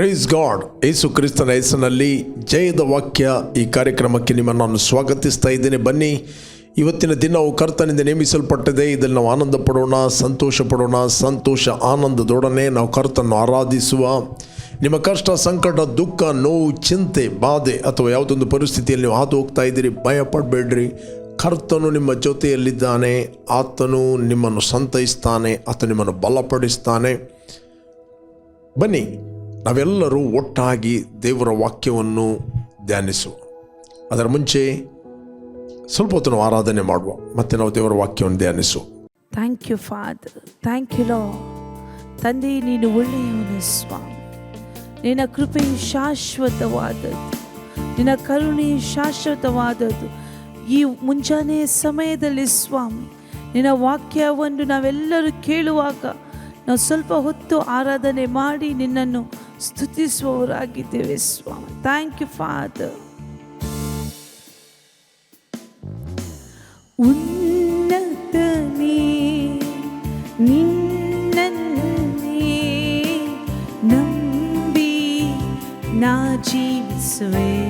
Praise God ಯೇಸು ಕ್ರಿಸ್ತನ ಹೆಸರಿನಲ್ಲಿ ಜಯದ ವಾಕ್ಯ ಈ ಕಾರ್ಯಕ್ರಮಕ್ಕೆ ನಿಮ್ಮನ್ನು ನಾನು ಸ್ವಾಗತಿಸ್ತಾ ಇದ್ದೇನೆ. ಬನ್ನಿ, ಇವತ್ತಿನ ದಿನವು ಕರ್ತನಿಂದ ನೇಮಿಸಲ್ಪಟ್ಟಿದೆ. ಇದನ್ನು ನಾವು ಆನಂದ ಪಡೋಣ, ಸಂತೋಷ ಪಡೋಣ, ಸಂತೋಷ, ಆನಂದದೊಡನೆ ನಾವು ಕರ್ತನ್ನು ಆರಾಧಿಸುವ. ನಿಮ್ಮ ಕಷ್ಟ, ಸಂಕಟ, ದುಃಖ, ನೋವು, ಚಿಂತೆ, ಬಾಧೆ ಅಥವಾ ಯಾವುದೊಂದು ಪರಿಸ್ಥಿತಿಯಲ್ಲಿ ನೀವು ಹಾದು ಹೋಗ್ತಾ ಇದ್ದೀರಿ ಭಯ ಪಡಬೇಡ್ರಿ ಕರ್ತನು ನಿಮ್ಮ ಜೊತೆಯಲ್ಲಿದ್ದಾನೆ, ಆತನು ನಿಮ್ಮನ್ನು ಸಂತೈಸ್ತಾನೆ ಆತ ನಿಮ್ಮನ್ನು ಬಲಪಡಿಸ್ತಾನೆ. ಬನ್ನಿ ನಾವೆಲ್ಲರೂ ಒಟ್ಟಾಗಿ ದೇವರ ವಾಕ್ಯವನ್ನು ಧ್ಯಾನಿಸುವ ಅದರ ಮುಂಚೆ ಸ್ವಲ್ಪ ಹೊತ್ತು ನಾವು ಆರಾಧನೆ ಮಾಡುವ. ಮತ್ತೆ ನಾವು ದೇವರ ವಾಕ್ಯವನ್ನು ಧ್ಯಾನಿಸುವ thank you father thank you Lord ತಂದೆ, ನೀನು ಒಳ್ಳೆಯವನು, ಸ್ವಾಮಿ. ನಿನ್ನ ಕೃಪೆಯು ಶಾಶ್ವತವಾದದ್ದು. ನಿನ್ನ ಕರುಣೆಯು ಶಾಶ್ವತವಾದದ್ದು. ಈ ಮುಂಜಾನೆ ಸಮಯದಲ್ಲಿ, ಸ್ವಾಮಿ, ನಿನ್ನ ವಾಕ್ಯವನ್ನು ನಾವೆಲ್ಲರೂ ಕೇಳುವಾಗ ನಾವು ಸ್ವಲ್ಪ ಹೊತ್ತು ಆರಾಧನೆ ಮಾಡಿ ನಿನ್ನನ್ನು ಸ್ತುತಿಸುವವರಾಗಿದ್ದೇವೆ ಸ್ವಾಮಿ. ಥ್ಯಾಂಕ್ ಯು ಫಾದರ್ ಉನ್ನತನೇ ನಿನ್ನನ್ನೇ ನಂಬಿ ನಾ ಜೀವಿಸುವೆ.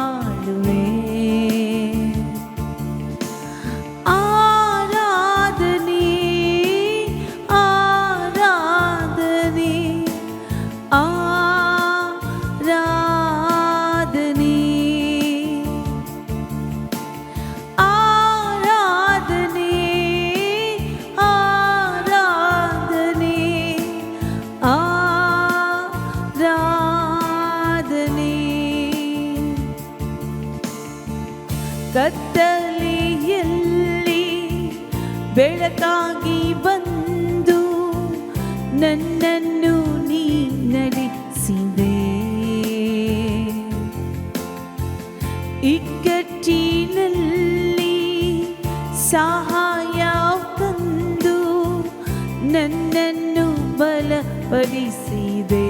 ನಾ ಸಹಾಯ ತಂದು ನನ್ನನ್ನು ಬಲಪಡಿಸಿದೆ.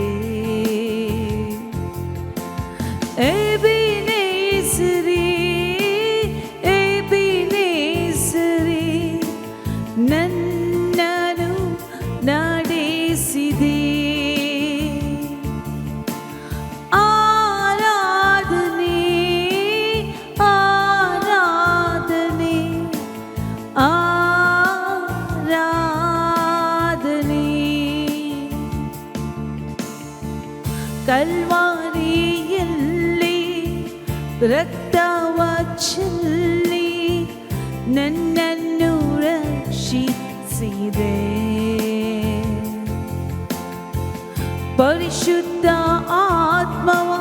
ಎಬಿನೇಸರಿ ರಕ್ತವ ಚೆಲ್ಲಿ ನನ್ನನ್ನು ರಕ್ಷಿಸಿದೆ ಪರಿಶುದ್ಧ ಆತ್ಮವ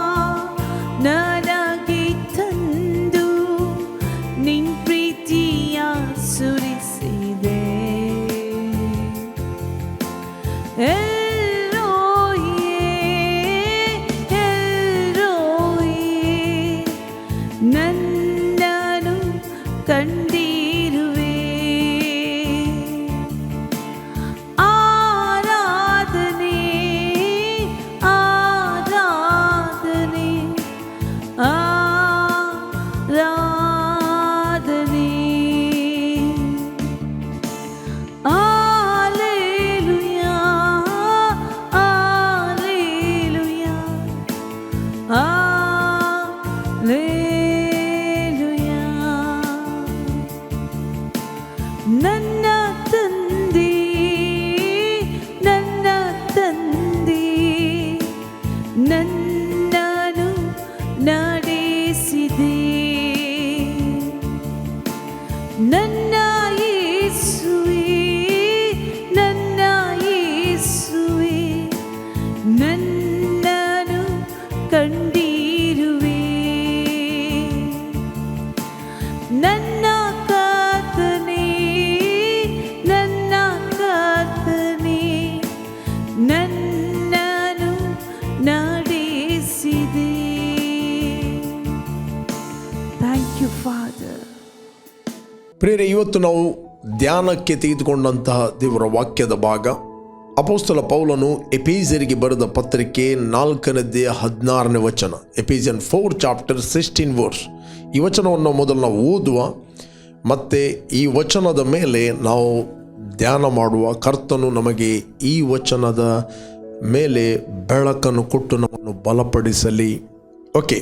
ಪ್ರೇರೆ ಇವತ್ತು ನಾವು ಧ್ಯಾನಕ್ಕೆ ತೆಗೆದುಕೊಂಡಂತಹ ದೇವರ ವಾಕ್ಯದ ಭಾಗ. ಅಪೋಸ್ತಲ ಪೌಲನು ಎಪೇಜರಿಗೆ ಬರೆದ ಪತ್ರಿಕೆ ನಾಲ್ಕನೇದೆಯ ಹದಿನಾರನೇ ವಚನ. Ephesian four chapter sixteen verse. ಈ ವಚನವನ್ನು ಮೊದಲು ನಾವು ಓದುವ, ಮತ್ತು ಈ ವಚನದ ಮೇಲೆ ನಾವು ಧ್ಯಾನ ಮಾಡುವ. ಕರ್ತನು ನಮಗೆ ಈ ವಚನದ ಮೇಲೆ ಬೆಳಕನ್ನು ಕೊಟ್ಟು ನಮ್ಮನ್ನು ಬಲಪಡಿಸಲಿ. ಓಕೆ,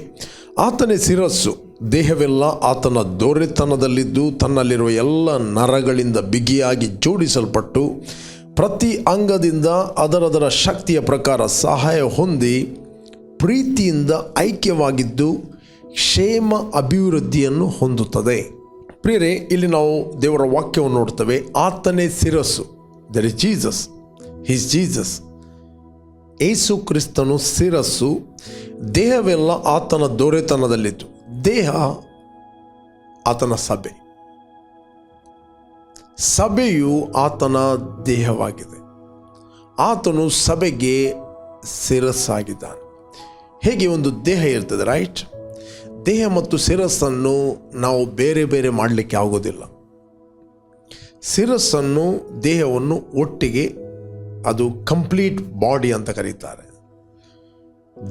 ಆತನೇ ಶಿರಸ್ಸು. ದೇಹವೆಲ್ಲ ಆತನ ದೊರೆತನದಲ್ಲಿದ್ದು ತನ್ನಲ್ಲಿರುವ ಎಲ್ಲ ನರಗಳಿಂದ ಬಿಗಿಯಾಗಿ ಜೋಡಿಸಲ್ಪಟ್ಟು ಪ್ರತಿ ಅಂಗದಿಂದ ಅದರದರ ಶಕ್ತಿಯ ಪ್ರಕಾರ ಸಹಾಯ ಹೊಂದಿ ಪ್ರೀತಿಯಿಂದ ಐಕ್ಯವಾಗಿದ್ದು ಕ್ಷೇಮ ಅಭಿವೃದ್ಧಿಯನ್ನು ಹೊಂದುತ್ತದೆ. ಪ್ರಿಯರೇ, ಇಲ್ಲಿ ನಾವು ದೇವರ ವಾಕ್ಯವನ್ನು ನೋಡ್ತೇವೆ. ಆತನೇ ಶಿರಸ್ಸು. There is Jesus his Jesus Yesu ಕ್ರಿಸ್ತನು ಶಿರಸ್ಸು. ದೇಹವೆಲ್ಲ ಆತನ ದೊರೆತನದಲ್ಲಿತ್ತು. ದೇಹ ಆತನ ಸಭೆ. ಸಭೆಯು ಆತನ ದೇಹವಾಗಿದೆ. ಆತನು ಸಭೆಗೆ ಶಿರಸ್ಸಾಗಿದ್ದಾನೆ. ಹೇಗೆ ಒಂದು ದೇಹ ಇರ್ತದೆ ರೈಟ್ ದೇಹ ಮತ್ತು ಶಿರಸ್ಸನ್ನು ನಾವು ಬೇರೆ ಬೇರೆ ಮಾಡಲಿಕ್ಕೆ ಆಗೋದಿಲ್ಲ. ಶಿರಸ್ಸನ್ನು, ದೇಹವನ್ನು ಒಟ್ಟಿಗೆ ಅದು ಕಂಪ್ಲೀಟ್ ಬಾಡಿ ಅಂತ ಕರೀತಾರೆ.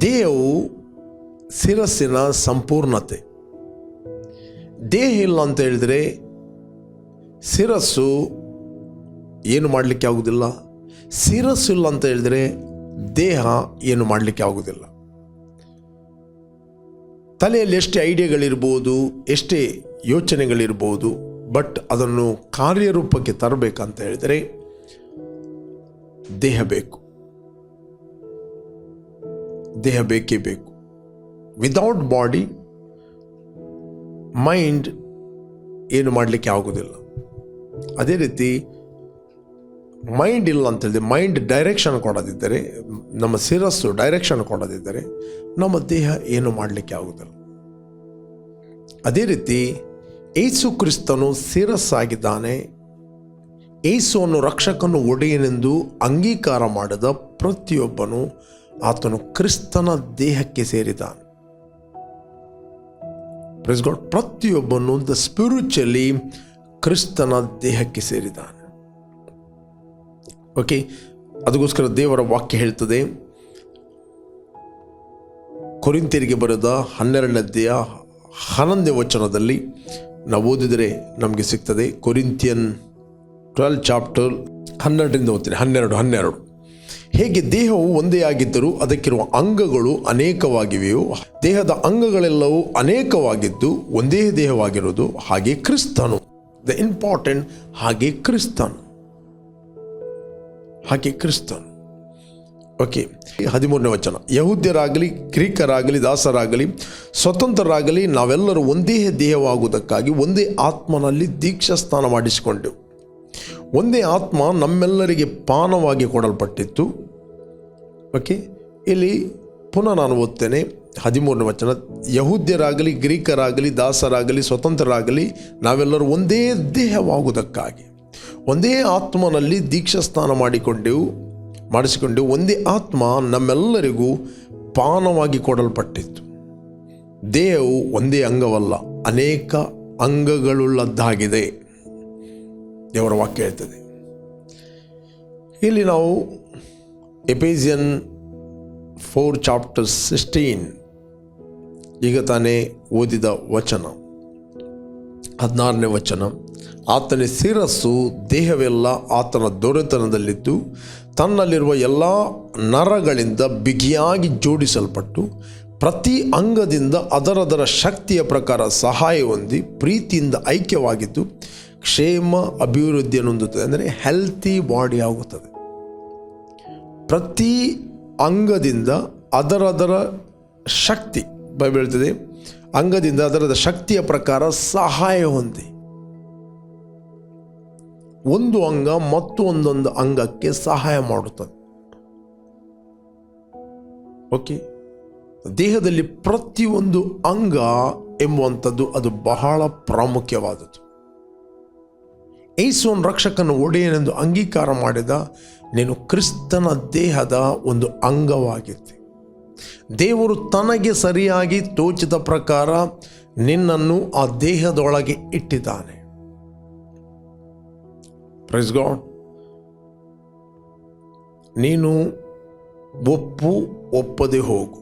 ದೇಹವು ಶಿರಸ್ಸಿನ ಸಂಪೂರ್ಣತೆ. ದೇಹ ಇಲ್ಲ ಅಂತ ಹೇಳಿದರೆ ಶಿರಸ್ಸು ಏನು ಮಾಡಲಿಕ್ಕೆ ಆಗುವುದಿಲ್ಲ ಶಿರಸ್ಸು ಇಲ್ಲ ಅಂತ ಹೇಳಿದರೆ ದೇಹ ಏನು ಮಾಡಲಿಕ್ಕೆ ಆಗುವುದಿಲ್ಲ ತಲೆಯಲ್ಲಿ ಎಷ್ಟೇ ಐಡಿಯಾಗಳಿರ್ಬೋದು, ಎಷ್ಟೇ ಯೋಚನೆಗಳಿರ್ಬೋದು, ಬಟ್ ಅದನ್ನು ಕಾರ್ಯರೂಪಕ್ಕೆ ತರಬೇಕಂತ ಹೇಳಿದರೆ ದೇಹ ಬೇಕು. ದೇಹ ಬೇಕೇ ಬೇಕು. ವಿದೌಟ್ ಬಾಡಿ ಮೈಂಡ್ ಏನು ಮಾಡಲಿಕ್ಕೆ ಆಗೋದಿಲ್ಲ. ಅದೇ ರೀತಿ ಮೈಂಡ್ ಇಲ್ಲ ಅಂತ ಹೇಳಿದ್ರೆ ಮೈಂಡ್ ಡೈರೆಕ್ಷನ್ ಕೊಡದಿದ್ದರೆ, ನಮ್ಮ ಶಿರಸ್ಸು ಡೈರೆಕ್ಷನ್ ಕೊಡದಿದ್ದರೆ ನಮ್ಮ ದೇಹ ಏನು ಮಾಡಲಿಕ್ಕೆ ಆಗುವುದಿಲ್ಲ ಅದೇ ರೀತಿ ಏಸು ಕ್ರಿಸ್ತನು ಶಿರಸ್ಸಾಗಿದ್ದಾನೆ. ಏಸುವನ್ನು ರಕ್ಷಕನು ಒಡೆಯನೆಂದು ಅಂಗೀಕಾರ ಮಾಡಿದ ಪ್ರತಿಯೊಬ್ಬನು ಆತನು ಕ್ರಿಸ್ತನ ದೇಹಕ್ಕೆ ಸೇರಿದ್ದಾನೆ. Praise ಗಾಡ್ ಪ್ರತಿಯೊಬ್ಬನು ದ ಸ್ಪಿರಿಚುಲಿ ಕ್ರಿಸ್ತನ ದೇಹಕ್ಕೆ ಸೇರಿದ್ದಾನೆ. ಓಕೆ ಅದಕ್ಕೋಸ್ಕರ ದೇವರ ವಾಕ್ಯ ಹೇಳ್ತದೆ. ಕೊರಿಂತಿಯರಿಗೆ ಬರೆದ ಹನ್ನೆರಡನೇದೆಯ ಹನ್ನೊಂದನೇ ವಚನದಲ್ಲಿ ನಾವು ಓದಿದರೆ ನಮಗೆ ಸಿಗ್ತದೆ. ಕೊರಿಂತಿಯನ್ ಟ್ವೆಲ್ ಚಾಪ್ಟರ್ ಹನ್ನೆರಡರಿಂದ ಓದ್ತೀನಿ. ಹನ್ನೆರಡು ಹನ್ನೆರಡು. ಹೇಗೆ ದೇಹವು ಒಂದೇ ಆಗಿದ್ದರೂ ಅದಕ್ಕಿರುವ ಅಂಗಗಳು ಅನೇಕವಾಗಿವೆಯೋ, ದೇಹದ ಅಂಗಗಳೆಲ್ಲವೂ ಅನೇಕವಾಗಿದ್ದು ಒಂದೇ ದೇಹವಾಗಿರುವುದು ಹಾಗೆ ಕ್ರಿಸ್ತನು. ದ ಇಂಪಾರ್ಟೆಂಟ್ ಹಾಗೆ ಕ್ರಿಸ್ತನು. ಹಾಗೆ ಕ್ರಿಸ್ತನು. ಓಕೆ ಹದಿಮೂರನೇ ವಚನ. ಯಹೂದ್ಯರಾಗಲಿ, ಗ್ರೀಕರಾಗಲಿ, ದಾಸರಾಗಲಿ, ಸ್ವತಂತ್ರರಾಗಲಿ ನಾವೆಲ್ಲರೂ ಒಂದೇ ದೇಹವಾಗುವುದಕ್ಕಾಗಿ ಒಂದೇ ಆತ್ಮನಲ್ಲಿ ದೀಕ್ಷಾ ಸ್ನಾನ ಮಾಡಿಸಿಕೊಂಡೆವು. ಒಂದೇ ಆತ್ಮ ನಮ್ಮೆಲ್ಲರಿಗೆ ಪಾನವಾಗಿ ಕೊಡಲ್ಪಟ್ಟಿತ್ತು. ಓಕೆ ಇಲ್ಲಿ ಪುನಃ ನಾನು ಓದ್ತೇನೆ. ಹದಿಮೂರನೇ ವಚನ, ಯಹೂದ್ಯರಾಗಲಿ, ಗ್ರೀಕರಾಗಲಿ, ದಾಸರಾಗಲಿ, ಸ್ವತಂತ್ರರಾಗಲಿ, ನಾವೆಲ್ಲರೂ ಒಂದೇ ದೇಹವಾಗುವುದಕ್ಕಾಗಿ, ಒಂದೇ ಆತ್ಮನಲ್ಲಿ ದೀಕ್ಷಾ ಸ್ನಾನ ಮಾಡಿಕೊಂಡೆವು, ಮಾಡಿಸಿಕೊಂಡೆವು, ಒಂದೇ ಆತ್ಮ ನಮ್ಮೆಲ್ಲರಿಗೂ ಪಾನವಾಗಿ ಕೊಡಲ್ಪಟ್ಟಿತ್ತು. ದೇಹವು ಒಂದೇ ಅಂಗವಲ್ಲ, ಅನೇಕ ಅಂಗಗಳುಳ್ಳದ್ದಾಗಿದೆ. ದೇವರ ವಾಕ್ಯ ಹೇಳ್ತದೆ. ಇಲ್ಲಿ ನಾವು ಎಪೇಸಿಯನ್ ಫೋರ್ ಚಾಪ್ಟರ್ ಸಿಕ್ಸ್ಟೀನ್ ಈಗ ತಾನೇ ಓದಿದ ವಚನ. ಹದಿನಾರನೇ ವಚನ. ಆತನ ಶಿರಸ್ಸು, ದೇಹವೆಲ್ಲ ಆತನ ದೊರೆತನದಲ್ಲಿದ್ದು, ತನ್ನಲ್ಲಿರುವ ಎಲ್ಲ ನರಗಳಿಂದ ಬಿಗಿಯಾಗಿ ಜೋಡಿಸಲ್ಪಟ್ಟು, ಪ್ರತಿ ಅಂಗದಿಂದ ಅದರದರ ಶಕ್ತಿಯ ಪ್ರಕಾರ ಸಹಾಯ ಹೊಂದಿ, ಪ್ರೀತಿಯಿಂದ ಐಕ್ಯವಾಗಿದ್ದು ಕ್ಷೇಮ ಅಭಿವೃದ್ಧಿಯನ್ನು ಹೊಂದುತ್ತದೆ ಅಂದರೆ ಹೆಲ್ತಿ ಬಾಡಿ ಆಗುತ್ತದೆ. ಪ್ರತಿ ಅಂಗದಿಂದ ಅದರದರ ಶಕ್ತಿ ಬೈಬಲ್ ಹೇಳ್ತದೆ ಅಂಗದಿಂದ ಅದರದ ಶಕ್ತಿಯ ಪ್ರಕಾರ ಸಹಾಯ ಹೊಂದಿ. ಒಂದು ಅಂಗ ಮತ್ತೊಂದೊಂದು ಅಂಗಕ್ಕೆ ಸಹಾಯ ಮಾಡುತ್ತದೆ. ಓಕೆ ದೇಹದಲ್ಲಿ ಪ್ರತಿಯೊಂದು ಅಂಗ ಎಂಬುವಂಥದ್ದು ಅದು ಬಹಳ ಪ್ರಾಮುಖ್ಯವಾದದ್ದು. ಏಸುವನ್ ರಕ್ಷಕನ ಒಡೆಯನೆಂದು ಅಂಗೀಕಾರ ಮಾಡಿದ ನೀನು ಕ್ರಿಸ್ತನ ದೇಹದ ಒಂದು ಅಂಗವಾಗಿದ್ದೆ ದೇವರು ತನಗೆ ಸರಿಯಾಗಿ ತೋಚಿದ ಪ್ರಕಾರ ನಿನ್ನನ್ನು ಆ ದೇಹದೊಳಗೆ ಇಟ್ಟಿದ್ದಾನೆ. ಪ್ರೈಸ್ ಗಾಡ್ ನೀನು ಒಪ್ಪು ಒಪ್ಪದೆ ಹೋಗು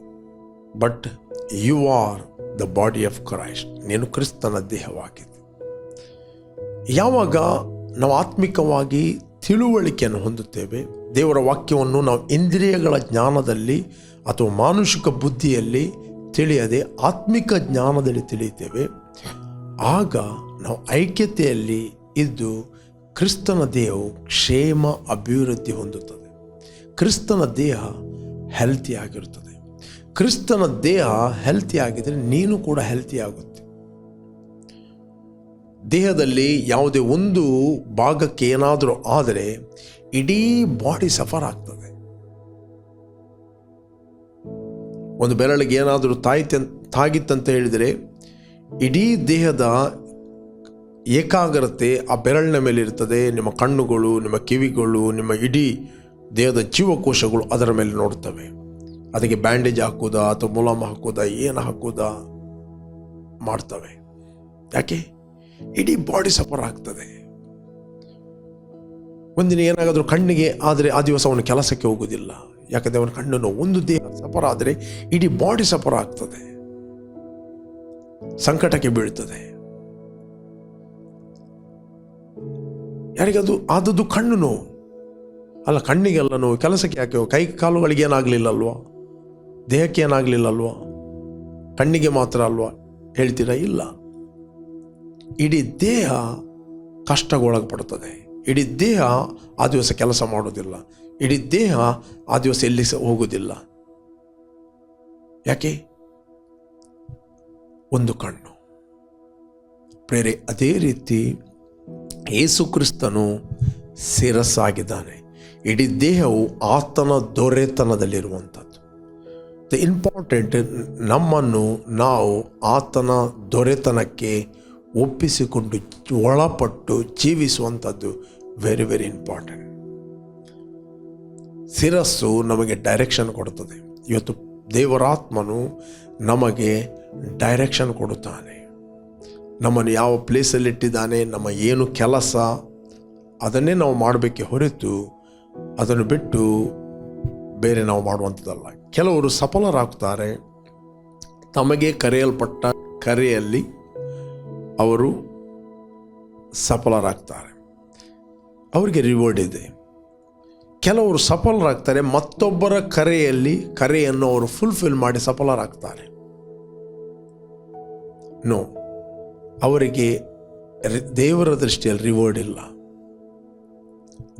but you are the body of Christ ನೀನು ಕ್ರಿಸ್ತನ ದೇಹವಾಗಿದೆ ಯಾವಾಗ ನಾವು ಆತ್ಮಿಕವಾಗಿ ತಿಳುವಳಿಕೆಯನ್ನು ಹೊಂದುತ್ತೇವೆ, ದೇವರ ವಾಕ್ಯವನ್ನು ನಾವು ಇಂದ್ರಿಯಗಳ ಜ್ಞಾನದಲ್ಲಿ ಅಥವಾ ಮಾನುಷಿಕ ಬುದ್ಧಿಯಲ್ಲಿ ತಿಳಿಯದೆ ಆತ್ಮಿಕ ಜ್ಞಾನದಲ್ಲಿ ತಿಳಿಯುತ್ತೇವೆ, ಆಗ ನಾವು ಐಕ್ಯತೆಯಲ್ಲಿ ಇದ್ದು ಕ್ರಿಸ್ತನ ದೇಹವು ಕ್ಷೇಮ ಅಭಿವೃದ್ಧಿ ಹೊಂದುತ್ತದೆ. ಕ್ರಿಸ್ತನ ದೇಹ ಹೆಲ್ತಿ ಆಗಿರುತ್ತದೆ. ಕ್ರಿಸ್ತನ ದೇಹ ಹೆಲ್ತಿ ನೀನು ಕೂಡ ಹೆಲ್ತಿ ಆಗುತ್ತೆ. ದೇಹದಲ್ಲಿ ಯಾವುದೇ ಒಂದು ಭಾಗಕ್ಕೆ ಏನಾದರೂ ಆದರೆ ಇಡೀ ಬಾಡಿ ಸಫರ್ ಆಗ್ತದೆ. ಒಂದು ಬೆರಳಿಗೆ ಏನಾದರೂ ತಾಯ್ತೆ ತಾಗಿತ್ತಂತ ಹೇಳಿದರೆ ಇಡೀ ದೇಹದ ಏಕಾಗ್ರತೆ ಆ ಬೆರಳಿನ ಮೇಲೆ ಇರ್ತದೆ. ನಿಮ್ಮ ಕಣ್ಣುಗಳು, ನಿಮ್ಮ ಕಿವಿಗಳು, ನಿಮ್ಮ ಇಡೀ ದೇಹದ ಜೀವಕೋಶಗಳು ಅದರ ಮೇಲೆ ನೋಡ್ತವೆ. ಅದಕ್ಕೆ ಬ್ಯಾಂಡೇಜ್ ಹಾಕೋದಾ ಅಥವಾ ಮುಲಾಮ ಹಾಕೋದಾ, ಏನು ಹಾಕೋದಾ ಮಾಡ್ತವೆ. ಯಾಕೆ? ಇಡೀ ಬಾಡಿ ಸಫರ್ ಆಗ್ತದೆ. ಒಂದಿನ ಏನಾಗಾದರೂ ಕಣ್ಣಿಗೆ ಆದರೆ ಆ ದಿವಸ ಅವನು ಕೆಲಸಕ್ಕೆ ಹೋಗುವುದಿಲ್ಲ ಯಾಕಂದರೆ ಅವನ ಕಣ್ಣು ನೋವು. ಒಂದು ದೇಹ ಸಫರ್ ಆದರೆ ಇಡೀ ಬಾಡಿ ಸಫರ್ ಆಗ್ತದೆ. ಸಂಕಟಕ್ಕೆ ಬೀಳ್ತದೆ. ಯಾರಿಗದು ಆದದ್ದು ಕಣ್ಣು ನೋವು. ಅಲ್ಲ, ಕಣ್ಣಿಗೆಲ್ಲ ನೋವು. ಕೆಲಸಕ್ಕೆ ಯಾಕೆ ಕೈ ಕಾಲುಗಳಿಗೆ ಏನಾಗಲಿಲ್ಲಲ್ವಾ ದೇಹಕ್ಕೆ ಏನಾಗಲಿಲ್ಲಲ್ವಾ ಕಣ್ಣಿಗೆ ಮಾತ್ರ ಅಲ್ವಾ? ಹೇಳ್ತೀರಾ? ಇಲ್ಲ. ಇಡೀ ದೇಹ ಕಷ್ಟಗೊಳಪಡುತ್ತದೆ ಇಡೀ ದೇಹ ಆ ದಿವಸ ಕೆಲಸ ಮಾಡೋದಿಲ್ಲ. ಇಡೀ ದೇಹ ಆ ದಿವಸ ಎಲ್ಲಿ ಹೋಗುವುದಿಲ್ಲ ಯಾಕೆ? ಒಂದು ಕಣ್ಣು. ಪ್ರೇರೆ, ಅದೇ ರೀತಿ ಯೇಸು ಕ್ರಿಸ್ತನು ಶಿರಸ್ಸಾಗಿದ್ದಾನೆ. ಇಡೀ ದೇಹವು ಆತನ ದೊರೆತನದಲ್ಲಿರುವಂಥದ್ದು. ದ ಇಂಪಾರ್ಟೆಂಟ್ ನಮ್ಮನ್ನು ನಾವು ಆತನ ದೊರೆತನಕ್ಕೆ ಒಪ್ಪಿಸಿಕೊಂಡು ಒಳಪಟ್ಟು ಜೀವಿಸುವಂಥದ್ದು ವೆರಿ ವೆರಿ ಇಂಪಾರ್ಟೆಂಟ್ ಶಿರಸ್ಸು ನಮಗೆ ಡೈರೆಕ್ಷನ್ ಕೊಡುತ್ತದೆ ಇವತ್ತು ದೇವರಾತ್ಮನು ನಮಗೆ ಡೈರೆಕ್ಷನ್ ಕೊಡುತ್ತಾನೆ. ನಮ್ಮನ್ನು ಯಾವ ಪ್ಲೇಸಲ್ಲಿಟ್ಟಿದ್ದಾನೆ ನಮ್ಮ ಏನು ಕೆಲಸ, ಅದನ್ನೇ ನಾವು ಮಾಡಬೇಕೆ ಹೊರತು ಅದನ್ನು ಬಿಟ್ಟು ಬೇರೆ ನಾವು ಮಾಡುವಂಥದ್ದಲ್ಲ. ಕೆಲವರು ಸಫಲರಾಗ್ತಾರೆ. ತಮಗೆ ಕರೆಯಲ್ಪಟ್ಟ ಕರೆಯಲ್ಲಿ ಅವರು ಸಫಲರಾಗ್ತಾರೆ. ಅವರಿಗೆ ರಿವಾರ್ಡ್ ಇದೆ. ಕೆಲವರು ಸಫಲರಾಗ್ತಾರೆ, ಮತ್ತೊಬ್ಬರ ಕರೆಯಲ್ಲಿ, ಕರೆಯನ್ನು ಅವರು ಫುಲ್ಫಿಲ್ ಮಾಡಿ ಸಫಲರಾಗ್ತಾರೆ. ನೋ ಅವರಿಗೆ ದೇವರ ದೃಷ್ಟಿಯಲ್ಲಿ ರಿವಾರ್ಡ್ ಇಲ್ಲ.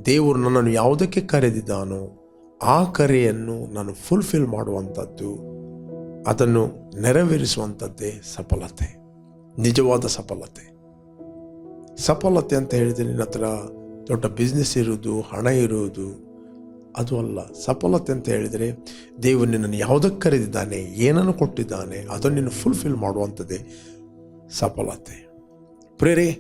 ದೇವರು ನನ್ನನ್ನು ಯಾವುದಕ್ಕೆ ಕರೆದಿದ್ದಾನೋ, ಆ ಕರೆಯನ್ನು ನಾನು ಫುಲ್ಫಿಲ್ ಮಾಡುವಂಥದ್ದು, ಅದನ್ನು ನೆರವೇರಿಸುವಂಥದ್ದೇ ಸಫಲತೆ. ನಿಜವಾದ ಸಫಲತೆ. ಸಫಲತೆ ಅಂತ ಹೇಳಿದರೆ ನಿನ್ನ ಹತ್ರ ದೊಡ್ಡ ಬಿಸ್ನೆಸ್ ಇರುವುದು, ಹಣ ಇರುವುದು, ಅದು ಅಲ್ಲ. ಸಫಲತೆ ಅಂತ ಹೇಳಿದರೆ ದೇವರು ನಿನ್ನನ್ನು ಯಾವುದಕ್ಕೆ ಕರೆದಿದ್ದಾನೆ, ಏನನ್ನು ಕೊಟ್ಟಿದ್ದಾನೆ, ಅದನ್ನು ನೀನು ಫುಲ್ಫಿಲ್ ಮಾಡುವಂಥದ್ದೇ ಸಫಲತೆ. ಪ್ರೇರೆ,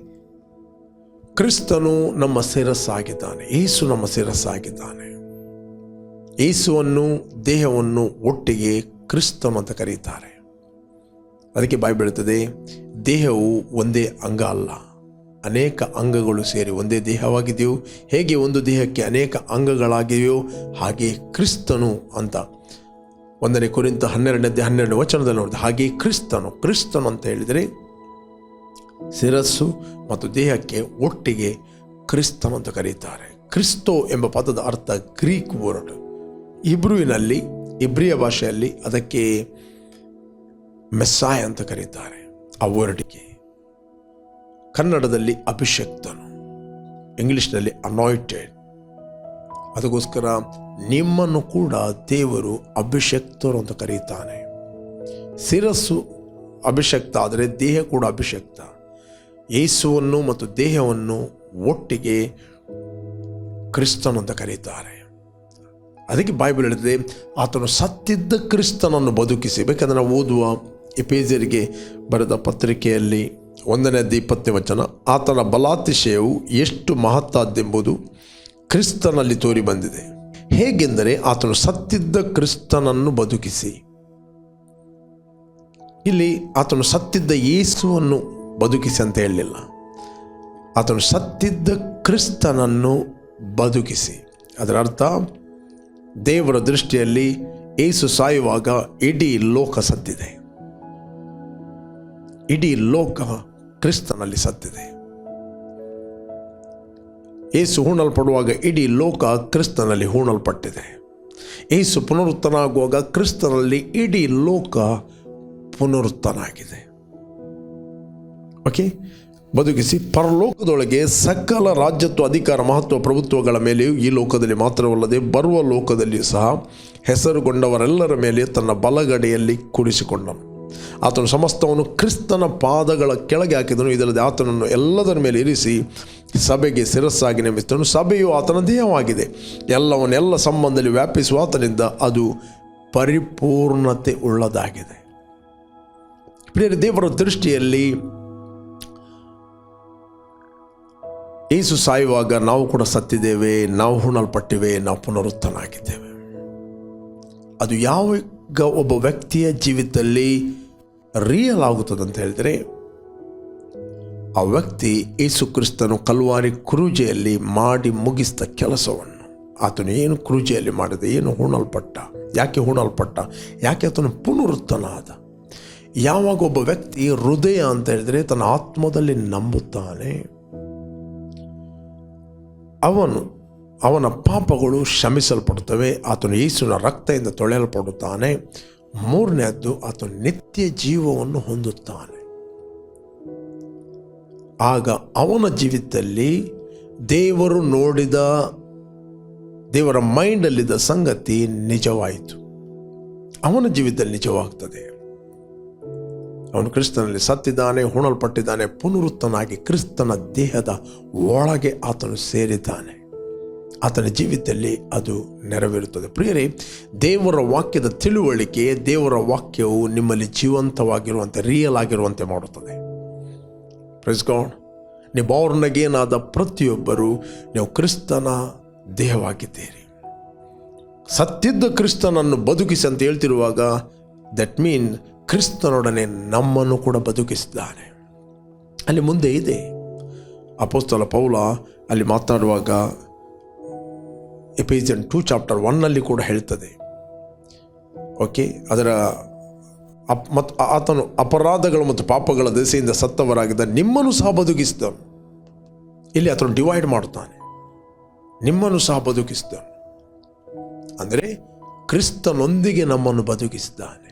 ಕ್ರಿಸ್ತನು ನಮ್ಮ ಶಿರಸ್ಸಾಗಿದ್ದಾನೆ. ಏಸು ನಮ್ಮ ಶಿರಸ್ಸಾಗಿದ್ದಾನೆ. ಏಸುವನ್ನು, ದೇಹವನ್ನು ಒಟ್ಟಿಗೆ ಕ್ರಿಸ್ತನು ಅಂತ ಕರೀತಾರೆ. ಅದಕ್ಕೆ ಬಾಯಿ ಬೀಳುತ್ತದೆ, ದೇಹವು ಒಂದೇ ಅಂಗ ಅಲ್ಲ. ಅನೇಕ ಅಂಗಗಳು ಸೇರಿ ಒಂದೇ ದೇಹವಾಗಿದೆಯೋ, ಹೇಗೆ ಒಂದು ದೇಹಕ್ಕೆ ಅನೇಕ ಅಂಗಗಳಾಗಿವೆಯೋ, ಹಾಗೆ ಕ್ರಿಸ್ತನು ಅಂತ. ಒಂದನೇ ಕುರಿತ ಹನ್ನೆರಡನೇ ಹನ್ನೆರಡು ವಚನದಲ್ಲಿ ನೋಡಿದೆ, ಹಾಗೆ ಕ್ರಿಸ್ತನು ಕ್ರಿಸ್ತನು ಅಂತ ಹೇಳಿದರೆ ಶಿರಸ್ಸು ಮತ್ತು ದೇಹಕ್ಕೆ ಒಟ್ಟಿಗೆ ಕ್ರಿಸ್ತನು ಅಂತ ಕರೀತಾರೆ ಕ್ರಿಸ್ತೋ ಎಂಬ ಪದದ ಅರ್ಥ ಗ್ರೀಕ್ ವರ್ಡ್ ಇಬ್ರುವಿನಲ್ಲಿ ಇಬ್ರಿಯ ಭಾಷೆಯಲ್ಲಿ ಅದಕ್ಕೆ ಮೆಸ್ಸಾಯ್ ಅಂತ ಕರೀತಾರೆ. ಆ ವರ್ಡ್ಗೆ. ಕನ್ನಡದಲ್ಲಿ ಅಭಿಷಕ್ತನು. ಇಂಗ್ಲಿಷ್ನಲ್ಲಿ ಅನಾಯ್ಟೆಡ್ ಅದಕ್ಕೋಸ್ಕರ ನಿಮ್ಮನ್ನು ಕೂಡ ದೇವರು ಅಭಿಷಕ್ತರು ಅಂತ ಕರೀತಾನೆ. ಶಿರಸ್ಸು ಅಭಿಷಕ್ತ ಆದರೆ ದೇಹ ಕೂಡ ಅಭಿಷಕ್ತ. ಯೇಸುವನ್ನು ಮತ್ತು ದೇಹವನ್ನು ಒಟ್ಟಿಗೆ ಕ್ರಿಸ್ತನು ಅಂತ ಕರೀತಾರೆ. ಅದಕ್ಕೆ ಬೈಬಲ್ ಹೇಳಿದ್ರೆ ಆತನು ಸತ್ತಿದ್ದ ಕ್ರಿಸ್ತನನ್ನು ಬದುಕಿಸಿ, ಬೇಕಂದ್ರೆ ನಾವು ಓದುವ ಎಪೇಜರಿಗೆ ಬರೆದ ಪತ್ರಿಕೆಯಲ್ಲಿ ಒಂದನೇ ಇಪ್ಪತ್ತನೇ ವಚನ, ಆತನ ಬಲಾತಿಶಯವು ಎಷ್ಟು ಮಹತ್ತಾದ್ದೆಂಬುದು ಕ್ರಿಸ್ತನಲ್ಲಿ ತೋರಿ ಬಂದಿದೆ. ಹೇಗೆಂದರೆ ಆತನು ಸತ್ತಿದ್ದ ಕ್ರಿಸ್ತನನ್ನು ಬದುಕಿಸಿ. ಇಲ್ಲಿ ಆತನು ಸತ್ತಿದ್ದ ಯೇಸುವನ್ನು ಬದುಕಿಸಿ ಅಂತ ಹೇಳಲಿಲ್ಲ. ಆತನು ಸತ್ತಿದ್ದ ಕ್ರಿಸ್ತನನ್ನು ಬದುಕಿಸಿ. ಅದರ ಅರ್ಥ, ದೇವರ ದೃಷ್ಟಿಯಲ್ಲಿ ಏಸು ಸಾಯುವಾಗ ಇಡೀ ಲೋಕ ಸತ್ತಿದೆ. ಇಡೀ ಲೋಕ ಕ್ರಿಸ್ತನಲ್ಲಿ ಸತ್ತಿದೆ. ಏಸು ಹೂಣಲ್ಪಡುವಾಗ ಇಡೀ ಲೋಕ ಕ್ರಿಸ್ತನಲ್ಲಿ ಹೂಣಲ್ಪಟ್ಟಿದೆ. ಏಸು ಪುನರುತ್ತನಾಗುವಾಗ ಕ್ರಿಸ್ತನಲ್ಲಿ ಇಡೀ ಲೋಕ ಪುನರುತ್ತನಾಗಿದೆ ಓಕೆ ಬದುಕಿಸಿ, ಪರಲೋಕದೊಳಗೆ ಸಕಲ ರಾಜ್ಯತ್ವ, ಅಧಿಕಾರ, ಮಹತ್ವ, ಪ್ರಭುತ್ವಗಳ ಮೇಲೆಯೂ ಈ ಲೋಕದಲ್ಲಿ ಮಾತ್ರವಲ್ಲದೆ ಬರುವ ಲೋಕದಲ್ಲಿಯೂ ಸಹ ಹೆಸರುಗೊಂಡವರೆಲ್ಲರ ಮೇಲೆ ತನ್ನ ಬಲಗಡೆಯಲ್ಲಿ ಕೂಡಿಸಿಕೊಂಡನು. ಆತನು ಸಮಸ್ತವನ್ನು ಕ್ರಿಸ್ತನ ಪಾದಗಳ ಕೆಳಗೆ ಹಾಕಿದನು. ಇದಲ್ಲದೆ ಆತನನ್ನು ಎಲ್ಲದರ ಮೇಲೆ ಇರಿಸಿ ಸಭೆಗೆ ಶಿರಸ್ಸಾಗಿ ನೇಮಿಸಿದನು. ಸಭೆಯು ಆತನ ದೇಹವಾಗಿದೆ. ಎಲ್ಲವನ್ನೆಲ್ಲ ಸಂಬಂಧದಲ್ಲಿ ವ್ಯಾಪಿಸುವ ಆತನಿಂದ ಅದು ಪರಿಪೂರ್ಣತೆ ಉಳ್ಳದಾಗಿದೆ. ಪ್ರಿಯರಿ, ದೇವರ ದೃಷ್ಟಿಯಲ್ಲಿ ಏಸು ಸಾಯುವಾಗ ನಾವು ಕೂಡ ಸತ್ತಿದ್ದೇವೆ, ನಾವು ಹುಣಲ್ಪಟ್ಟಿವೆ, ನಾವು ಪುನರುತ್ತನಾಗಿದ್ದೇವೆ ಅದು ಯಾವ ಒಬ್ಬ ವ್ಯಕ್ತಿಯ ಜೀವಿತದಲ್ಲಿ ರಿಯಲ್ ಅಂತ ಹೇಳಿದರೆ, ಆ ವ್ಯಕ್ತಿ ಯೇಸುಕ್ರಿಸ್ತನು ಕಲ್ವಾರಿ ಕ್ರೂಜೆಯಲ್ಲಿ ಮಾಡಿ ಮುಗಿಸಿದ ಕೆಲಸವನ್ನು. ಆತನು ಏನು ಕ್ರೂಜೆಯಲ್ಲಿ ಮಾಡಿದ, ಏನು ಹೂಣಲ್ಪಟ್ಟ, ಯಾಕೆ ಹೂಣಲ್ಪಟ್ಟ, ಯಾಕೆ ಆತನು ಪುನರುತ್ತನಾದ ಯಾವಾಗ ಒಬ್ಬ ವ್ಯಕ್ತಿ ಹೃದಯ ಅಂತ ಹೇಳಿದರೆ ತನ್ನ ಆತ್ಮದಲ್ಲಿ ನಂಬುತ್ತಾನೆ. ಅವನು, ಅವನ ಪಾಪಗಳು ಶ್ರಮಿಸಲ್ಪಡುತ್ತವೆ ಆತನು ಯೇಸುವಿನ ರಕ್ತದಿಂದ ತೊಳೆಯಲ್ಪಡುತ್ತಾನೆ. ಮೂರನೇದ್ದು ಆತ ನಿತ್ಯ ಜೀವವನ್ನು ಹೊಂದುತ್ತಾನೆ. ಆಗ ಅವನ ಜೀವಿತದಲ್ಲಿ ದೇವರು ನೋಡಿದ, ದೇವರ ಮೈಂಡಲ್ಲಿದ್ದ ಸಂಗತಿ ನಿಜವಾಯಿತು. ಅವನ ಜೀವಿತದಲ್ಲಿ ನಿಜವಾಗ್ತದೆ. ಅವನು ಕ್ರಿಸ್ತನಲ್ಲಿ ಸತ್ತಿದ್ದಾನೆ, ಹುಣಲ್ಪಟ್ಟಿದ್ದಾನೆ, ಪುನರುತ್ತನಾಗಿ ಕ್ರಿಸ್ತನ ದೇಹದ ಒಳಗೆ ಆತನು ಸೇರಿದ್ದಾನೆ. ಆತನ ಜೀವಿತದಲ್ಲಿ ಅದು ನೆರವೇರುತ್ತದೆ. ಪ್ರಿಯರೇ, ದೇವರ ವಾಕ್ಯದ ತಿಳುವಳಿಕೆ, ದೇವರ ವಾಕ್ಯವು ನಿಮ್ಮಲ್ಲಿ ಜೀವಂತವಾಗಿರುವಂತೆ ರಿಯಲ್ ಆಗಿರುವಂತೆ ಮಾಡುತ್ತದೆ. ಪ್ರಿಸ್ಕೌಂಡ್ ನೀವು ಅವ್ರನ್ನಗೇನಾದ ಪ್ರತಿಯೊಬ್ಬರು, ನೀವು ಕ್ರಿಸ್ತನ ದೇಹವಾಗಿದ್ದೀರಿ. ಸತ್ತಿದ್ದ ಕ್ರಿಸ್ತನನ್ನು ಬದುಕಿಸಿ ಅಂತ ಹೇಳ್ತಿರುವಾಗ ದಟ್ ಮೀನ್ ಕ್ರಿಸ್ತನೊಡನೆ ನಮ್ಮನ್ನು ಕೂಡ ಬದುಕಿಸಿದ್ದಾನೆ. ಅಲ್ಲಿ ಮುಂದೆ ಇದೆ. ಅಪೋಸ್ತಲ ಪೌಲ ಅಲ್ಲಿ ಮಾತಾಡುವಾಗ ಎಪಿಜನ್ ಟು ಚಾಪ್ಟರ್ ಒನ್ನಲ್ಲಿ ಕೂಡ ಹೇಳ್ತದೆ. ಓಕೆ ಅದರ ಅಪ್ ಮತ್ತು ಆತನು ಅಪರಾಧಗಳು ಮತ್ತು ಪಾಪಗಳ ದೆಸೆಯಿಂದ ಸತ್ತವರಾಗಿದ್ದ ನಿಮ್ಮನ್ನು ಸಹ ಬದುಕಿಸಿದನು. ಇಲ್ಲಿ ಆತನು ಡಿವೈಡ್ ಮಾಡುತ್ತಾನೆ. ನಿಮ್ಮನ್ನು ಸಹ ಬದುಕಿಸಿದನು. ಅಂದರೆ ಕ್ರಿಸ್ತನೊಂದಿಗೆ ನಮ್ಮನ್ನು ಬದುಕಿಸಿದ್ದಾನೆ.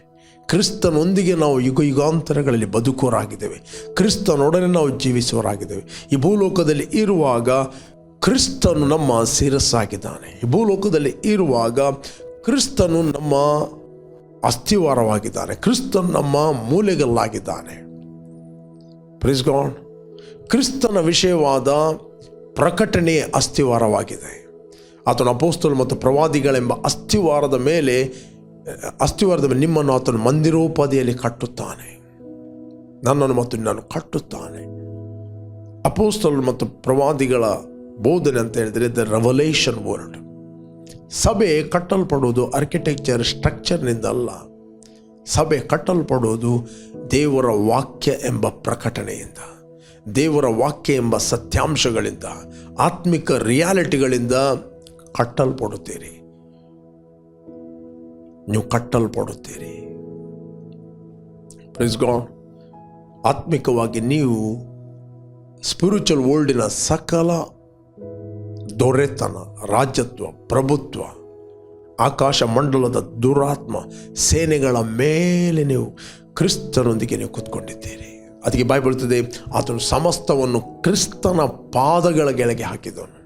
ಕ್ರಿಸ್ತನೊಂದಿಗೆ ನಾವು ಯುಗ ಯುಗಾಂತರಗಳಲ್ಲಿ ಬದುಕುವರಾಗಿದ್ದೇವೆ ಕ್ರಿಸ್ತನೊಡನೆ ನಾವು ಜೀವಿಸುವರಾಗಿದ್ದೇವೆ ಈ ಭೂಲೋಕದಲ್ಲಿ ಇರುವಾಗ ಕ್ರಿಸ್ತನು ನಮ್ಮ ಶಿರಸ್ಸಾಗಿದ್ದಾನೆ. ಭೂಲೋಕದಲ್ಲಿ ಇರುವಾಗ ಕ್ರಿಸ್ತನು ನಮ್ಮ ಅಸ್ಥಿವಾರವಾಗಿದ್ದಾನೆ ಕ್ರಿಸ್ತನು ನಮ್ಮ ಮೂಲೆಗಲ್ಲಾಗಿದ್ದಾನೆ. ಪ್ರಿಸ್ ಗಾಡ್ ಕ್ರಿಸ್ತನ ವಿಷಯವಾದ ಪ್ರಕಟಣೆ ಅಸ್ಥಿವಾರವಾಗಿದೆ ಆತನ ಅಪೋಸ್ತಲು ಮತ್ತು ಪ್ರವಾದಿಗಳೆಂಬ ಅಸ್ಥಿವಾರದ ಮೇಲೆ ಅಸ್ಥಿವಾರದ ಮೇಲೆ ನಿಮ್ಮನ್ನು ಆತನು ಮಂದಿರೋಪಾದಿಯಲ್ಲಿ ಕಟ್ಟುತ್ತಾನೆ. ನನ್ನನ್ನು ಮತ್ತು ನಾನು ಕಟ್ಟುತ್ತಾನೆ. ಅಪೋಸ್ತಲು ಮತ್ತು ಪ್ರವಾದಿಗಳ ಬೋಧನೆ ಅಂತ ಹೇಳಿದರೆ ದ ರೆವಲೇಷನ್ ವರ್ಡ್ ಸಭೆ ಕಟ್ಟಲ್ಪಡುವುದು ಆರ್ಕಿಟೆಕ್ಚರ್ ಸ್ಟ್ರಕ್ಚರ್ನಿಂದ ಅಲ್ಲ. ಸಭೆ ಕಟ್ಟಲ್ಪಡುವುದು ದೇವರ ವಾಕ್ಯ ಎಂಬ ಪ್ರಕಟಣೆಯಿಂದ, ದೇವರ ವಾಕ್ಯ ಎಂಬ ಸತ್ಯಾಂಶಗಳಿಂದ, ಆತ್ಮಿಕ ರಿಯಾಲಿಟಿಗಳಿಂದ ಕಟ್ಟಲ್ಪಡುತ್ತೀರಿ. ನೀವು ಕಟ್ಟಲ್ಪಡುತ್ತೀರಿ. ಪ್ಲೀಸ್ ಗಾಡ್ ಆತ್ಮಿಕವಾಗಿ ನೀವು ಸ್ಪಿರಿಚುವಲ್ ವರ್ಲ್ಡಿನ ಸಕಲ ದೊರೆತನ ರಾಜ್ಯತ್ವ ಪ್ರಭುತ್ವ ಆಕಾಶ ಮಂಡಲದ ದುರಾತ್ಮ ಸೇನೆಗಳ ಮೇಲೆ ನೀವು ಕ್ರಿಸ್ತನೊಂದಿಗೆ ನೀವು ಕೂತ್ಕೊಂಡಿದ್ದೀರಿ. ಅದಕ್ಕೆ ಬಾಯಿ ಬೀಳ್ತದೆ ಆತನು ಸಮಸ್ತವನ್ನು ಕ್ರಿಸ್ತನ ಪಾದಗಳ ಕೆಳಗೆ ಹಾಕಿದನು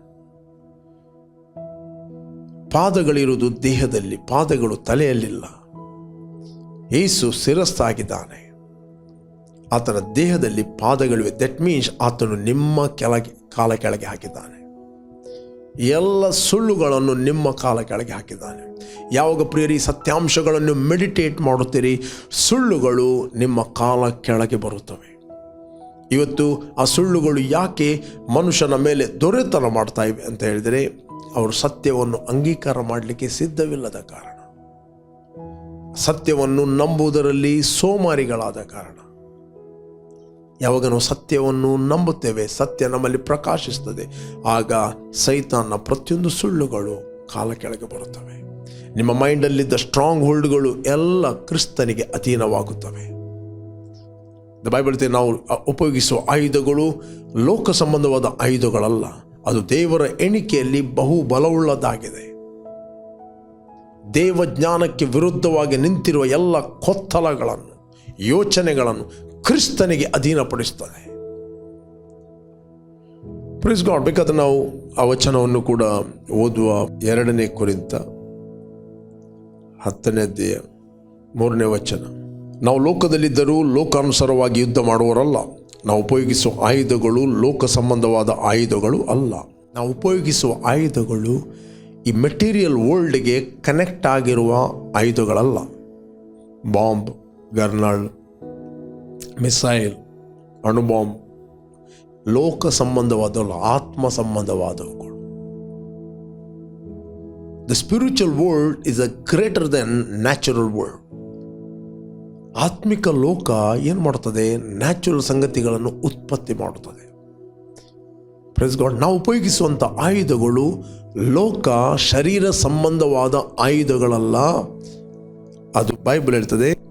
ಪಾದಗಳಿರುವುದು ದೇಹದಲ್ಲಿ, ಪಾದಗಳು ತಲೆಯಲ್ಲಿಲ್ಲ. ಏಸು ಶಿರಸ್ಸಾಗಿದ್ದಾನೆ. ಆತನ ದೇಹದಲ್ಲಿ ಪಾದಗಳಿವೆ. ದಟ್ ಮೀನ್ಸ್ ಆತನು ನಿಮ್ಮ ಕೆಳಗೆ, ಕಾಲ ಕೆಳಗೆ ಹಾಕಿದ್ದಾನೆ. ಎಲ್ಲ ಸುಳ್ಳುಗಳನ್ನು ನಿಮ್ಮ ಕಾಲ ಕೆಳಗೆ ಹಾಕಿದ್ದಾನೆ. ಯಾವಾಗ ಪ್ರಿಯರಿ, ಸತ್ಯಾಂಶಗಳನ್ನು ಮೆಡಿಟೇಟ್ ಮಾಡುತ್ತೀರಿ, ಸುಳ್ಳುಗಳು ನಿಮ್ಮ ಕಾಲ ಕೆಳಗೆ ಬರುತ್ತವೆ. ಇವತ್ತು ಆ ಸುಳ್ಳುಗಳು ಯಾಕೆ ಮನುಷ್ಯನ ಮೇಲೆ ದೊರೆತನ ಮಾಡ್ತಾ ಇವೆ ಅಂತ ಹೇಳಿದರೆ, ಅವರು ಸತ್ಯವನ್ನು ಅಂಗೀಕಾರ ಮಾಡಲಿಕ್ಕೆ ಸಿದ್ಧವಿಲ್ಲದ ಕಾರಣ. ಸತ್ಯವನ್ನು ನಂಬುವುದರಲ್ಲಿ ಸೋಮಾರಿಗಳಾದ ಕಾರಣ. ಯಾವಾಗ ನಾವು ಸತ್ಯವನ್ನು ನಂಬುತ್ತೇವೆ. ಸತ್ಯ ನಮ್ಮಲ್ಲಿ ಪ್ರಕಾಶಿಸ್ತದೆ ಆಗ ಸೈತಾನ್ನ ಪ್ರತಿಯೊಂದು ಸುಳ್ಳುಗಳು ಕಾಲ ಕೆಳಗೆ ಬರುತ್ತವೆ. ನಿಮ್ಮ ಮೈಂಡಲ್ಲಿದ್ದ ಸ್ಟ್ರಾಂಗ್ ಹೋಲ್ಡ್ಗಳು ಎಲ್ಲ ಕ್ರಿಸ್ತನಿಗೆ ಅಧೀನವಾಗುತ್ತವೆ. ದ ಬೈಬಲ್ ನಾವು ಉಪಯೋಗಿಸುವ ಆಯುಧಗಳು ಲೋಕ ಸಂಬಂಧವಾದ ಆಯುಧಗಳಲ್ಲ. ಅದು ದೇವರ ಎಣಿಕೆಯಲ್ಲಿ ಬಹು ಬಲವುಳ್ಳದಾಗಿದೆ ದೇವಜ್ಞಾನಕ್ಕೆ ವಿರುದ್ಧವಾಗಿ ನಿಂತಿರುವ ಎಲ್ಲ ಕೊತ್ತಲಗಳನ್ನು, ಯೋಚನೆಗಳನ್ನು ಕ್ರಿಸ್ತನಿಗೆ ಅಧೀನಪಡಿಸ್ತಾನೆ. ಪ್ರಿಸ್ ಗಾಡ್ ಬೇಕಾದ್ರೆ ನಾವು ಆ ವಚನವನ್ನು ಕೂಡ ಓದುವ ಎರಡನೇ ಕುರಿತ ಹತ್ತನೇ ಅಧ್ಯಾಯ ಮೂರನೇ ವಚನ. ನಾವು ಲೋಕದಲ್ಲಿದ್ದರೂ ಲೋಕಾನುಸಾರವಾಗಿ ಯುದ್ಧ ಮಾಡುವವರಲ್ಲ. ನಾವು ಉಪಯೋಗಿಸುವ ಆಯುಧಗಳು ಲೋಕ ಸಂಬಂಧವಾದ ಆಯುಧಗಳು ಅಲ್ಲ. ನಾವು ಉಪಯೋಗಿಸುವ ಆಯುಧಗಳು ಈ ಮೆಟೀರಿಯಲ್ ವರ್ಲ್ಡ್ಗೆ ಕನೆಕ್ಟ್ ಆಗಿರುವ ಆಯುಧಗಳಲ್ಲ. ಬಾಂಬ್ ಗರ್ನಾಳ್ ಮಿಸೈಲ್, ಅಣುಬಾಂಬ್, ಲೋಕ ಸಂಬಂಧವಾದವಲ್ಲ, ಆತ್ಮ ಸಂಬಂಧವಾದವುಗಳು. The spiritual world is a greater than natural world ಆತ್ಮಿಕ ಲೋಕ ಏನು ಮಾಡುತ್ತದೆ ನ್ಯಾಚುರಲ್ ಸಂಗತಿಗಳನ್ನು ಉತ್ಪತ್ತಿ ಮಾಡುತ್ತದೆ ಪ್ರೆಸ್ ಗಾಡ್ ನಾವು ಉಪಯೋಗಿಸುವಂಥ ಆಯುಧಗಳು ಲೋಕ, ಶರೀರ ಸಂಬಂಧವಾದ ಆಯುಧಗಳಲ್ಲ. ಅದು ಬೈಬಲ್ ಹೇಳ್ತದೆ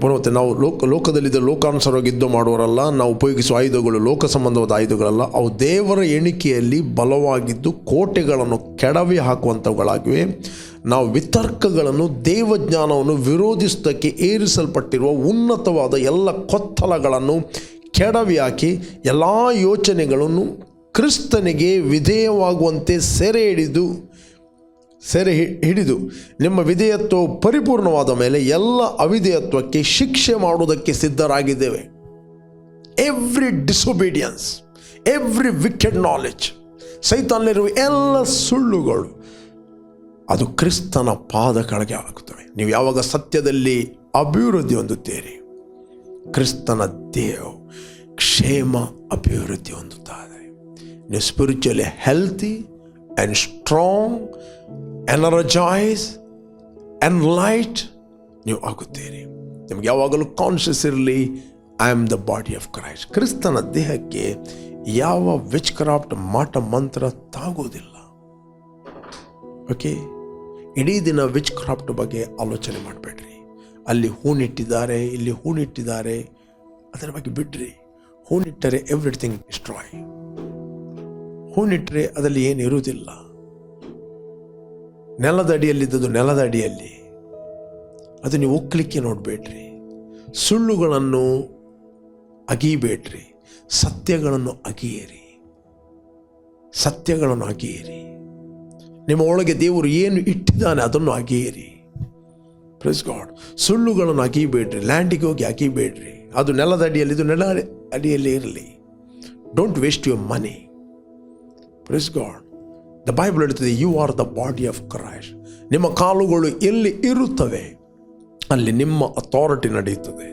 ಬರುತ್ತೆ ನಾವು ಲೋಕ, ಲೋಕದಲ್ಲಿದ್ದ ಲೋಕಾನುಸಾರವಾಗಿ ಯುದ್ಧ ಮಾಡುವರಲ್ಲ ನಾವು ಉಪಯೋಗಿಸುವ ಆಯುಧಗಳು, ಲೋಕ ಸಂಬಂಧವಾದ ಆಯುಧಗಳಲ್ಲ, ಅವು ದೇವರ ಎಣಿಕೆಯಲ್ಲಿ ಬಲವಾಗಿದ್ದು ಕೋಟೆಗಳನ್ನು ಕೆಡವಿ ಹಾಕುವಂಥವುಗಳಾಗಿವೆ. ನಾವು ವಿತರ್ಕಗಳನ್ನು, ದೇವಜ್ಞಾನವನ್ನು ವಿರೋಧಿಸುವುದಕ್ಕೆ ಏರಿಸಲ್ಪಟ್ಟಿರುವ ಉನ್ನತವಾದ ಎಲ್ಲ ಕೊತ್ತಲಗಳನ್ನು ಕೆಡವಿ ಹಾಕಿ ಎಲ್ಲ ಯೋಚನೆಗಳನ್ನು ಕ್ರಿಸ್ತನಿಗೆ ವಿಧೇಯವಾಗುವಂತೆ ಸೆರೆ ಹಿಡಿದು ಸೆರೆ ಹಿಡಿದು ನಿಮ್ಮ ವಿಧೇಯತ್ವವು ಪರಿಪೂರ್ಣವಾದ ಮೇಲೆ ಎಲ್ಲ ಅವಿಧೇಯತ್ವಕ್ಕೆ ಶಿಕ್ಷೆ ಮಾಡುವುದಕ್ಕೆ ಸಿದ್ಧರಾಗಿದ್ದೇವೆ. Every disobedience every wicked knowledge ಸೈತಾನಲ್ಲಿರುವ ಎಲ್ಲ ಸುಳ್ಳುಗಳು, ಅದು ಕ್ರಿಸ್ತನ ಪಾದ ಕೆಳಗೆ ಆಗುತ್ತವೆ ನೀವು ಯಾವಾಗ ಸತ್ಯದಲ್ಲಿ ಅಭಿವೃದ್ಧಿ ಹೊಂದುತ್ತೀರಿ, ಕ್ರಿಸ್ತನ ದೇಹವು ಕ್ಷೇಮ ಅಭಿವೃದ್ಧಿ ಹೊಂದುತ್ತಾರೆ ನೀವು spiritually healthy and strong energize and light ನೀವು ಆಗುತ್ತೀರಿ. ನಿಮ್ಗೆ ಯಾವಾಗಲೂ ಕಾನ್ಷಿಯಸ್ ಇರಲಿ I am the body of Christ ಕ್ರಿಸ್ತನ ದೇಹಕ್ಕೆ ಯಾವ ವಿಚ್ ಕ್ರಾಫ್ಟ್ ಮಾಟ, ಮಂತ್ರ ತಾಗೋದಿಲ್ಲ ಓಕೆ ಇಡೀ ದಿನ ವಿಚ್ ಕ್ರಾಫ್ಟ್ ಬಗ್ಗೆ ಆಲೋಚನೆ ಮಾಡಬೇಡ್ರಿ. ಅಲ್ಲಿ ಹೂಣಿಟ್ಟಿದ್ದಾರೆ ಇಲ್ಲಿ ಹೂಣಿಟ್ಟಿದ್ದಾರೆ ಅದರ ಬಗ್ಗೆ ಬಿಡ್ರಿ. ಹೂಣಿಟ್ಟರೆ ಎವ್ರಿಥಿಂಗ್ ಡಿಸ್ಟ್ರಾಯ್ ಹೂಣಿಟ್ಟರೆ ಅದರಲ್ಲಿ ಏನು ಇರುವುದಿಲ್ಲ ನೆಲದ ಅಡಿಯಲ್ಲಿದ್ದದ್ದು ನೆಲದ ಅಡಿಯಲ್ಲಿ. ಅದು ನೀವು ಒಕ್ಕಲಿಕ್ಕೆ ನೋಡಬೇಡ್ರಿ. ಸುಳ್ಳುಗಳನ್ನು ಅಗೀಬೇಡ್ರಿ ಸತ್ಯಗಳನ್ನು ಅಗಿಯಿರಿ. ಸತ್ಯಗಳನ್ನು ಅಗಿಯಿರಿ. ನಿಮ್ಮ ಒಳಗೆ ದೇವರು ಏನು ಇಟ್ಟಿದ್ದಾನೆ ಅದನ್ನು ಅಗಿಯಿರಿ. ಪ್ರೆಸ್ ಗಾಡ್ ಸುಳ್ಳುಗಳನ್ನು ಅಗಿಬೇಡ್ರಿ ಲ್ಯಾಂಡಿಗೆ ಹೋಗಿ ಅಗಿಬೇಡ್ರಿ ಅದು ನೆಲದ ಅಡಿಯಲ್ಲಿ, ಇದು ನೆಲ ಅಡಿಯಲ್ಲಿ ಇರಲಿ. Don't waste your money praise God the Bible ಹೇಳ್ತದೆ you are the body of Christ ನಿಮ್ಮ ಕಾಲುಗಳು ಎಲ್ಲಿ ಇರುತ್ತವೆ, ಅಲ್ಲಿ ನಿಮ್ಮ ಅಥಾರಿಟಿ ನಡೆಯುತ್ತದೆ.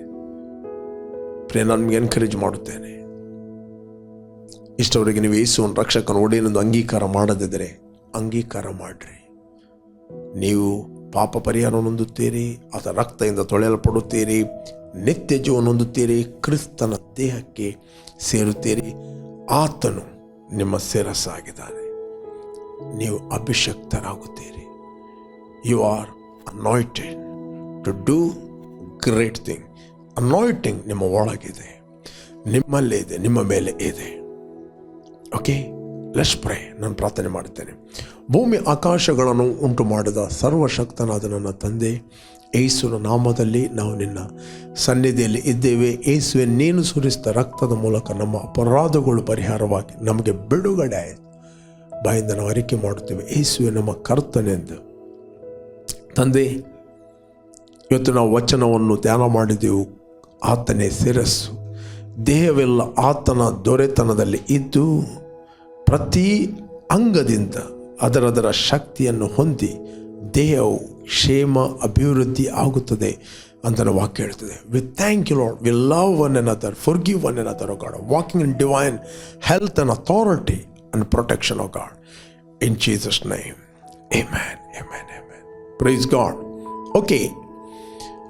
ಪ್ರೇ ನಾನು ನಿಮಗೆ ಎನ್ಕರೇಜ್ ಮಾಡುತ್ತೇನೆ. ಇಷ್ಟವರೆಗೆ ನೀವು ಯೇಸುವನ್ನು ರಕ್ಷಕನ ಒಡೆಯನೆಂದು ಅಂಗೀಕಾರ ಮಾಡದಿದ್ದರೆ, ಅಂಗೀಕಾರ ಮಾಡಿರಿ. ನೀವು ಪಾಪ ಪರಿಹಾರವನ್ನು ಹೊಂದುತ್ತೀರಿ, ಆತ ರಕ್ತದಿಂದ ತೊಳೆಯಲ್ಪಡುತ್ತೀರಿ, ನಿತ್ಯ ಜೀವನ ಹೊಂದುತ್ತೀರಿ, ಕ್ರಿಸ್ತನ ದೇಹಕ್ಕೆ ಸೇರುತ್ತೀರಿ. ಆತನು ನಿಮ್ಮ ಶಿರಸ್ಸಾಗಿದ್ದಾನೆ. ನೀವು ಅಭಿಷಕ್ತರಾಗುತ್ತೀರಿ. You are anointed to do great thing anointing ನಿಮ್ಮ ಒಳಗಿದೆ. ನಿಮ್ಮಲ್ಲೇ ಇದೆ, ನಿಮ್ಮ ಮೇಲೆ ಇದೆ. ಓಕೆ ಲೆಸ್ ಪ್ರೇ ನಾನು ಪ್ರಾರ್ಥನೆ ಮಾಡುತ್ತೇನೆ. ಭೂಮಿ ಆಕಾಶಗಳನ್ನು ಉಂಟು ಮಾಡಿದ ಸರ್ವಶಕ್ತನಾದ ನನ್ನ ತಂದೆ ಏಸುವಿನ ನಾಮದಲ್ಲಿ ನಾವು ನಿನ್ನ ಸನ್ನಿಧಿಯಲ್ಲಿ ಇದ್ದೇವೆ. ಏಸುವೆ ನೀನು ಸುರಿಸಿದ ರಕ್ತದ ಮೂಲಕ ನಮ್ಮ ಅಪರಾಧಗಳು ಪರಿಹಾರವಾಗಿ ನಮಗೆ ಬಿಡುಗಡೆ ಆಯಿತು. ಬಾಯಿಂದ ನಾವು ಅರಿಕೆ ಮಾಡುತ್ತೇವೆ. ಏಸುವೆ ನಮ್ಮ ಕರ್ತನೆಂದು ತಂದೆ, ಇವತ್ತು ನಾವು ವಚನವನ್ನು ಧ್ಯಾನ ಮಾಡಿದೆವು. ಆತನೇ ಶಿರಸ್ಸು. ದೇಹವೆಲ್ಲ ಆತನ ದೊರೆತನದಲ್ಲಿ ಇದ್ದು ಪ್ರತಿ ಅಂಗದಿಂದ ಅದರದರ ಶಕ್ತಿಯನ್ನು ಹೊಂದಿ ದೇಹವು ಕ್ಷೇಮ, ಅಭಿವೃದ್ಧಿ ಆಗುತ್ತದೆ ಅಂತ ವಾಕ್ಯ ಹೇಳ್ತದೆ. We thank you Lord we love one another forgive one another God walking in divine health and authority and protection of God. In Jesus' amen amen praise God okay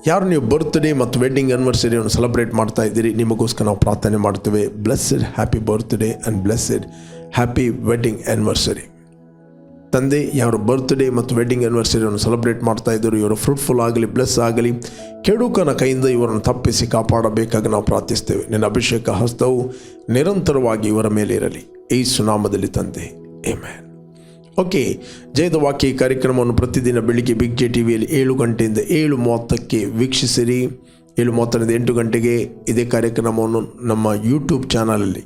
ಯಾರು ನೀವು ಬರ್ತ್ಡೇ ಮತ್ತು ವೆಡ್ಡಿಂಗ್ ಆನಿವರ್ಸರಿಯನ್ನು ಸೆಲೆಬ್ರೇಟ್ ಮಾಡ್ತಾ ಇದ್ದೀರಿ, ನಿಮಗೋಸ್ಕರ ನಾವು ಪ್ರಾರ್ಥನೆ ಮಾಡ್ತೇವೆ blessed happy birthday and blessed happy wedding anniversary ತಂದೆ, ಯಾರು ಬರ್ತ್ಡೇ ಮತ್ತು ವೆಡ್ಡಿಂಗ್ ಆ್ಯನಿವರ್ಸರಿಯನ್ನು ಸೆಲೆಬ್ರೇಟ್ ಮಾಡ್ತಾ ಇದ್ದರು, ಇವರು ಫ್ರೂಟ್ಫುಲ್ ಆಗಲಿ ಬ್ಲೆಸ್ ಆಗಲಿ, ಕೆಡುಕನ ಕೈಯಿಂದ ಇವರನ್ನು ತಪ್ಪಿಸಿ ಕಾಪಾಡಬೇಕಾಗಿ ನಾವು ಪ್ರಾರ್ಥಿಸ್ತೇವೆ. ನಿನ್ನ ಅಭಿಷೇಕ ಹಸ್ತವು ನಿರಂತರವಾಗಿ ಇವರ ಮೇಲೆ ಇರಲಿ. ಈ ಸುನಾಮದಲ್ಲಿ ತಂದೆ. ಏಮ್ಯಾನ್ ಓಕೆ ಜಯದ ವಾಕ್ಯ ಕಾರ್ಯಕ್ರಮವನ್ನು ಪ್ರತಿದಿನ ಬೆಳಿಗ್ಗೆ ಬಿಗ್ ಜೆ ಟಿ ವಿಯಲ್ಲಿ ಏಳು ಗಂಟೆಯಿಂದ ಏಳು ಮೂವತ್ತಕ್ಕೆ ವೀಕ್ಷಿಸಿರಿ. ಏಳು ಮೂವತ್ತರಿಂದ ಎಂಟು ಗಂಟೆಗೆ ಇದೇ ಕಾರ್ಯಕ್ರಮವನ್ನು ನಮ್ಮ ಯೂಟ್ಯೂಬ್ ಚಾನಲಲ್ಲಿ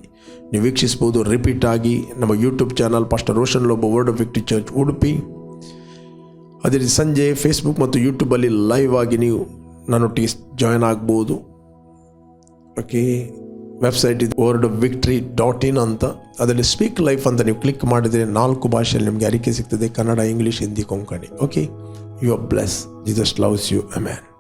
ನೀವು ವೀಕ್ಷಿಸ್ಬೋದು ರಿಪೀಟ್ ಆಗಿ ನಮ್ಮ YouTube channel pastor Roshan Lobo word of victory church Udupi ಅದೇ ರೀತಿ ಸಂಜೆ ಫೇಸ್ಬುಕ್ ಮತ್ತು ಯೂಟ್ಯೂಬಲ್ಲಿ ಲೈವ್ ಆಗಿ ನೀವು ನನ್ನೊಟ್ಟಿಗೆ ಜಾಯ್ನ್ ಆಗ್ಬೋದು. ಓಕೆ ವೆಬ್ಸೈಟ್ ಇದೆ ವರ್ಡ್ ವಿಕ್ಟ್ರಿ ಡಾಟ್ ಇನ್ ಅಂತ. ಅದರಲ್ಲಿ ಸ್ಪೀಕ್ ಲೈಫ್ ಅಂತ ನೀವು ಕ್ಲಿಕ್ ಮಾಡಿದರೆ ನಾಲ್ಕು ಭಾಷೆಯಲ್ಲಿ ನಿಮಗೆ ಅರಿಕೆ ಸಿಗ್ತದೆ Kannada, English, Hindi, Konkani. Okay you are bless just loves you amen